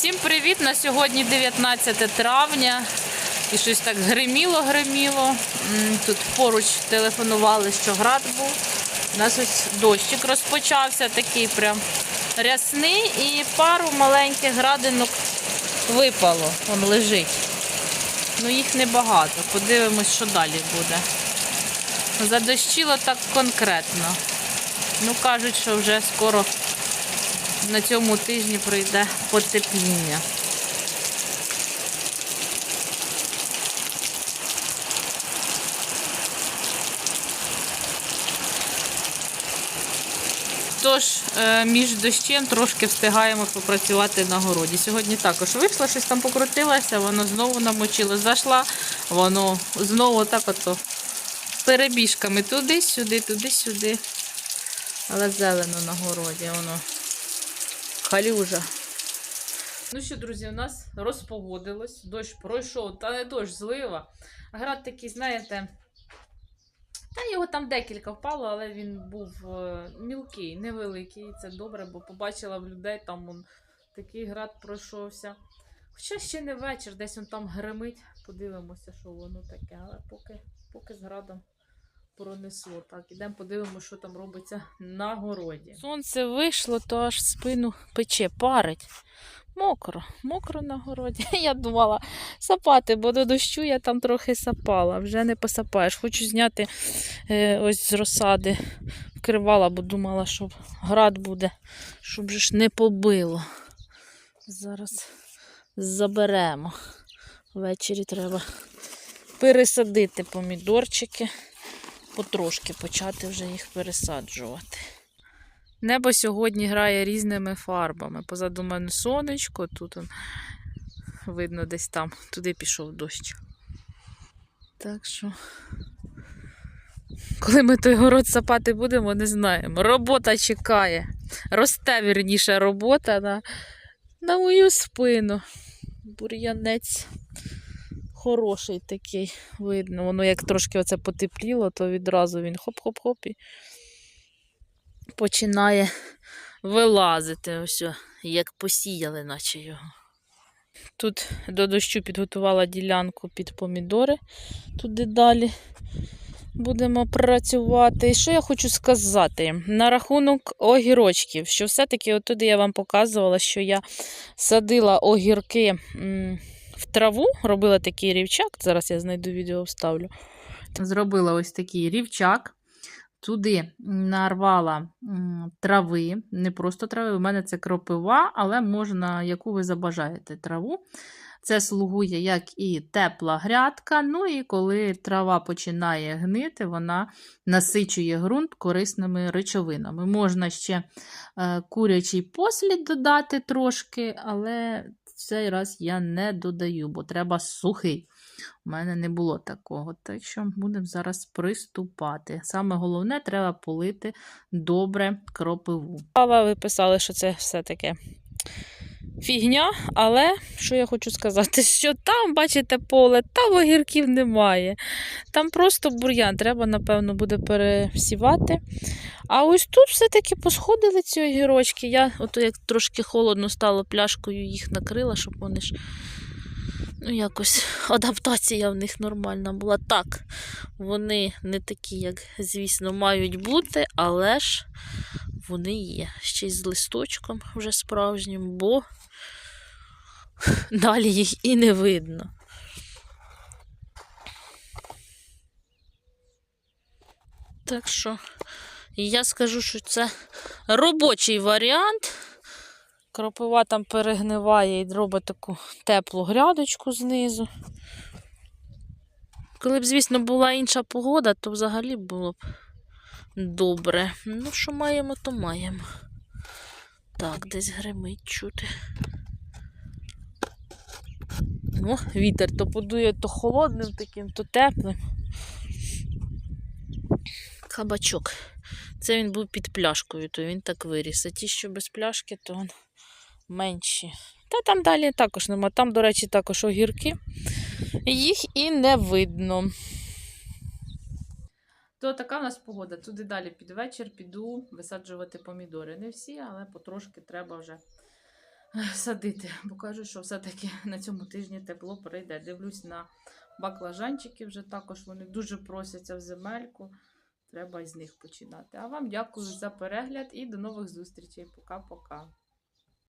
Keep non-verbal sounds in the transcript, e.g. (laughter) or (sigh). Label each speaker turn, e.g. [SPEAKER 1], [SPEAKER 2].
[SPEAKER 1] Всім привіт! На сьогодні 19 травня. І щось так гриміло-гриміло. Тут поруч телефонували, що град був. У нас ось дощик розпочався, такий прям рясний, і пару маленьких градинок випало. Вон лежить. Ну їх небагато. Подивимось, що далі буде. Задощило так конкретно. Ну, кажуть, що вже скоро на цьому тижні прийде потепління. Тож, е, між дощем трошки встигаємо попрацювати на городі. Сьогодні також вийшла, щось там покрутилося, воно знову намочило. Зайшла, воно знову так ото перебіжками туди-сюди, туди-сюди. Але зелено на городі, воно калюжа. Ну що, друзі, у нас розпогодилось, дощ пройшов, та не дощ, злива. Град такий, знаєте, та його там декілька впало, але він був е, мілкий, невеликий. Це добре, бо побачила в людей, там он, такий град пройшовся. Хоча ще не вечір, десь он там гримить. Подивимося, що воно таке. Але поки, поки з градом пронесло. Так, ідемо подивимося, що там робиться на городі. Сонце вийшло, то аж спину пече, парить. Мокро, мокро на городі. (laughs) Я думала сапати, бо до дощу я там трохи сапала. Вже не посапаєш. Хочу зняти е, ось з розсади. Вкривала, бо думала, що град буде, щоб же ж не побило. Зараз заберемо. Ввечері треба пересадити помідорчики потрошки почати вже їх пересаджувати. Небо сьогодні грає різними фарбами. Позаду мене сонечко, тут он, видно десь там, туди пішов дощ. Так що, коли ми той город сапати будемо, не знаємо. Робота чекає. Росте вірніше робота на, на мою спину. Бур'янець хороший такий видно. Воно як трошки оце потепліло, то відразу він хоп-хоп-хоп і починає вилазити. Ось, як посіяли, наче його. Тут до дощу підготувала ділянку під помідори, туди далі будемо працювати. І що я хочу сказати? На рахунок огірочків, що все-таки отуди я вам показувала, що я садила огірки. В траву, робила такий рівчак. Зараз я знайду відео вставлю. Зробила ось такий рівчак. Туди нарвала трави, не просто трави, у мене це кропива, але можна, яку ви забажаєте траву. Це слугує як і тепла грядка. Ну і коли трава починає гнити, вона насичує ґрунт корисними речовинами. Можна ще е, курячий послід додати трошки, але цей раз я не додаю, бо треба сухий. У мене не було такого. Так що будемо зараз приступати. Саме головне, треба полити добре кропиву. Ви писали, що це все таке фігня, але що я хочу сказати, (laughs) що там, бачите, поле, там огірків немає. Там просто бур'ян, треба, напевно, буде пересівати. А ось тут все-таки посходили ці огірочки. Я, ото як трошки холодно стало, пляшкою їх накрила, щоб вони ж. Ну, якось адаптація в них нормальна була. Так, вони не такі, як, звісно, мають бути, але ж вони є. Ще й з листочком вже справжнім, бо (laughs) далі їх і не видно. Так що я скажу, що це робочий варіант. Кропива там перегниває і робить таку теплу грядочку знизу. Коли б, звісно, була інша погода, то взагалі було б добре. Ну, що маємо, то маємо. Так, десь гримить чути. Ну, вітер то подує то холодним таким, то теплим. Кабачок. Це він був під пляшкою, то він так виріс. А ті, що без пляшки, то він менші. Та там далі також нема. Там, до речі, також огірки. Їх і не видно. То така в нас погода. Туди далі під вечір піду висаджувати помідори. Не всі, але потрошки треба вже садити, бо кажуть, що все-таки на цьому тижні тепло прийде. Дивлюсь на баклажанчики вже також вони дуже просяться в земельку. Треба із них починати. А вам дякую за перегляд і до нових зустрічей. Пока-пока.